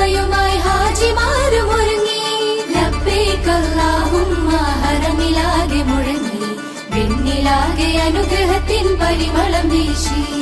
ഉമ്മയുമായി ഹാജിമാരും ഒരുങ്ങി. ലബ്ബൈക്കല്ലാഹുമ്മ ഹറമിലാകെ മുഴങ്ങി. വെണ്ണിലാകെ അനുഗ്രഹത്തിൻ പരിമളം വീശി.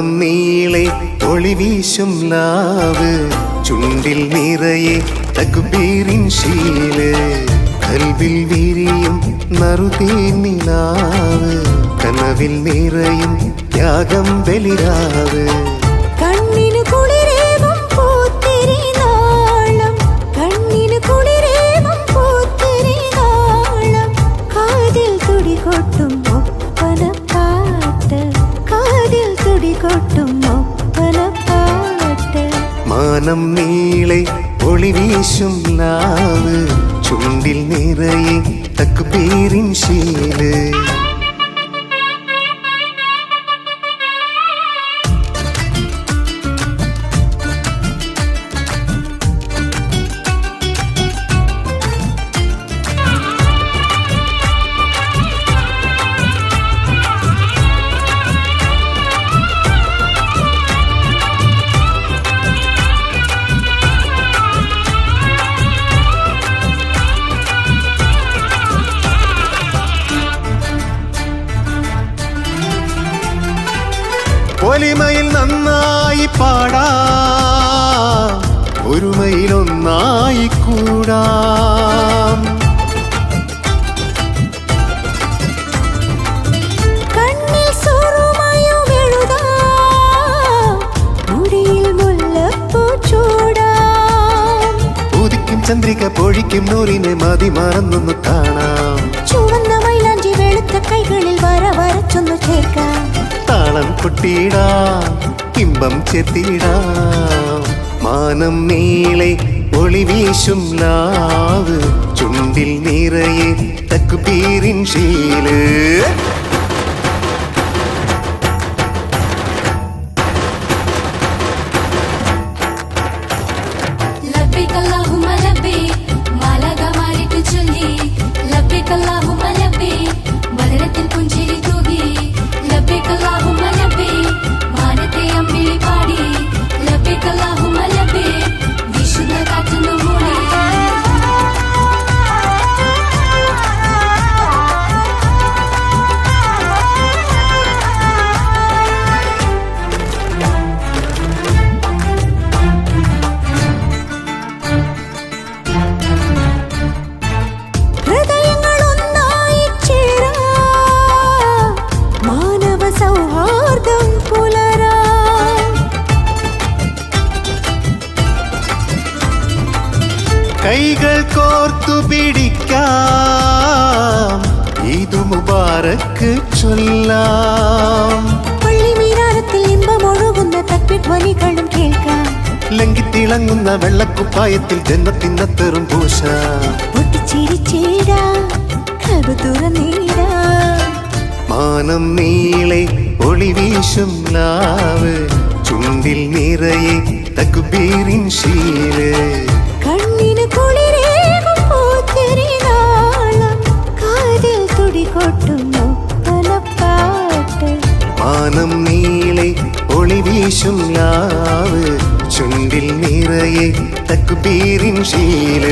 മാനം നീളെ ഒളിവീശും ലാവ്. ചുണ്ടിൽ നിറയെ തകുബീരിൻ ശീൽ. കൽവിൽ വിരിയും നറുതേ നിലാവ്. കനവിൽ നിറയും ത്യാഗം ബലിരാവ്. മാനം നീളെ ഒളിവീശും നാവ്. ചുണ്ടിൽ നിറയെ തകുബീരിൻ ശീൽ. പാടാം. ഒരുമയിലൊന്നായി കൂടാം. ചന്ദ്രിക പൊഴിക്കും നൂറിനെ മതി മറന്നൊന്നു കാണാം. ചുവന്ന മൈലാഞ്ചി വെളുത്ത കൈകളിൽ വര വരച്ചൊന്നു കേൾക്കാം താളം കൊട്ടിയിടാം. ഇമ്പം ചെത്തിടാം. മാനം നീളെ ഒളി വീശും ലാവ് ചുണ്ടിൽ നിറയെ തക്കുപീരിൻ ശീൽ. കോർത്തു പിടിക്കാം. ഈദു മുബാറക്ക് ചൊല്ലാം. പള്ളിമീനാരത്തിൽ ഇമ്പമൊഴുകുന്ന തത്വധ്വനികളും കേൾക്കാം. ലങ്കിത്തിളങ്ങുന്ന വെള്ളക്കുപ്പായത്തിൽ ജന്മത്തിനത്തെറും പൂശ. മാനം നീളെ ഒളി വീശും ലാവ്. ചുണ്ടിൽ നിറയെ തകുബീറിൻ ശീൽ. മാനം നീളെ ഒളി വീശും ലാവ് ചുണ്ടിൽ നിറയെ തക്കുപീരിൻ ശീൽ.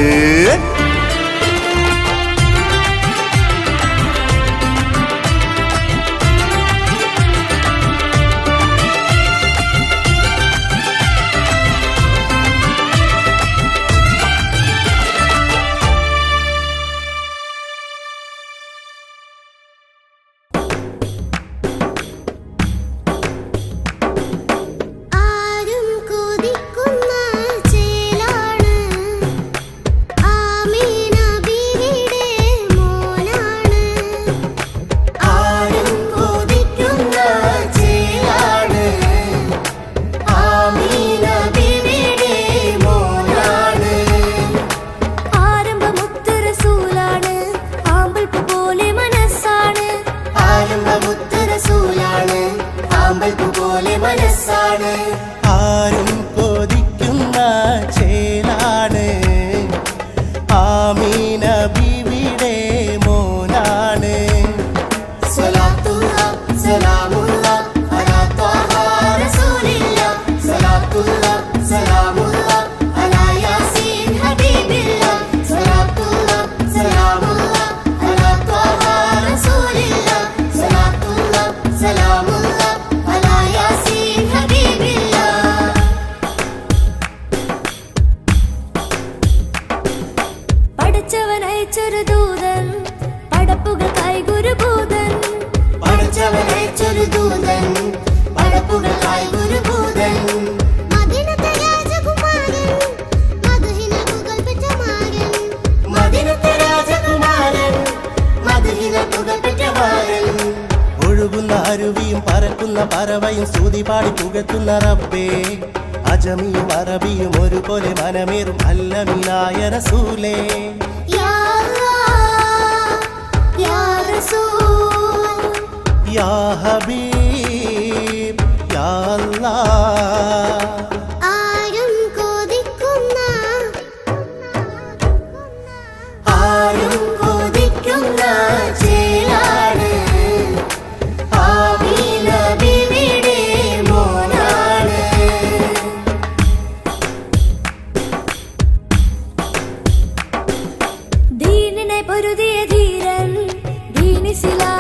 ரசூலே? யா ஹபீ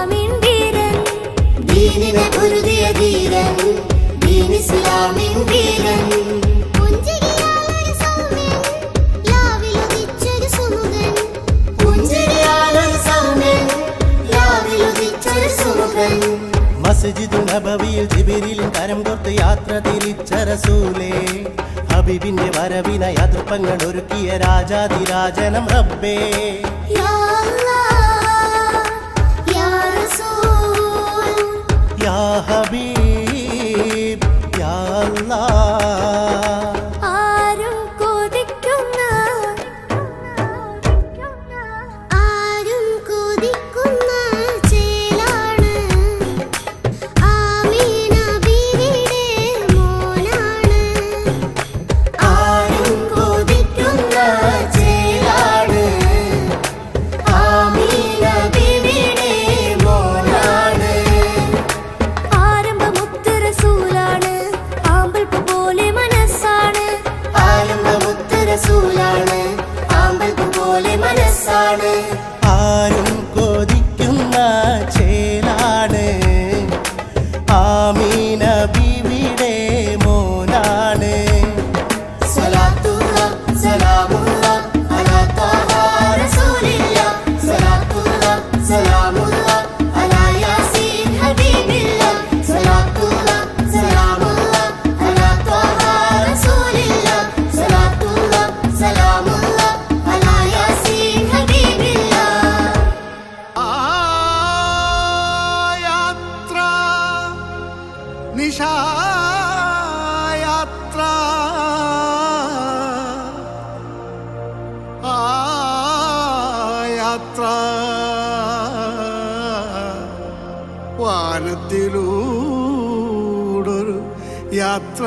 വീരൻ. യാത്ര ഹബീബിന്റെ വരവിനായി ഒരുക്കിയ രാജാതിരാജനം റബ്ബേ. Ya Habib Ya Allah. I name. യാത്ര ആ യാത്ര. വാനത്തിലൂടൊരു യാത്ര.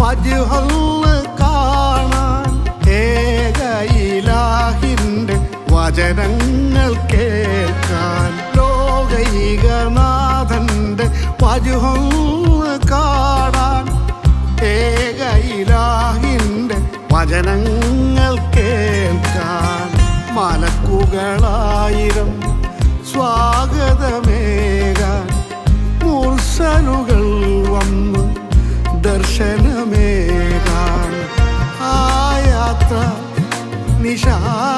വജുഹൊന്ന് കാണാൻ ഏകയിലാഹിന്റെ വചനങ്ങൾ കേൾക്കാൻ ലോകൈകനാഥന്റെ വജുഹല്ല് കാണാൻ ഏകയിലാഹിന്റെ വചനങ്ങൾ കേൾക്കാൻ മലക്കുകളായിരം സ്വാഗതമേകാൻ മുർസലുകൾ വന്നു ദർശനമേകാൻ. ആ യാത്ര നിശായാത്ര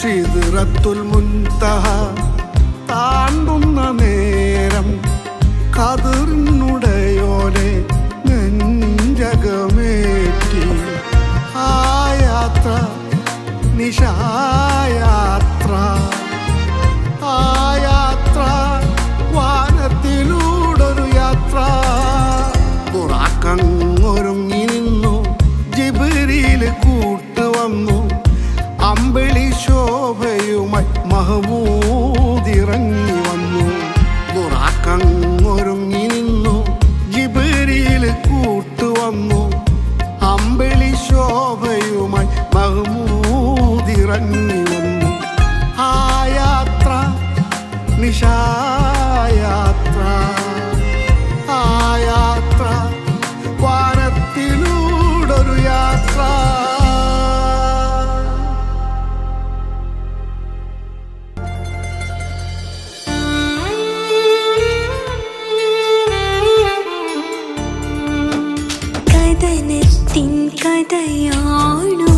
സിദ്റത്തുൽ മുൻതഹ താണ്ടുന്ന നേരം കതിർന്നുടയോനെ നെഞ്ചകമേറ്റി. ആ യാത്ര നിശായാത്ര. മഹമൂദിറങ്ങി cái tay hỏi đưa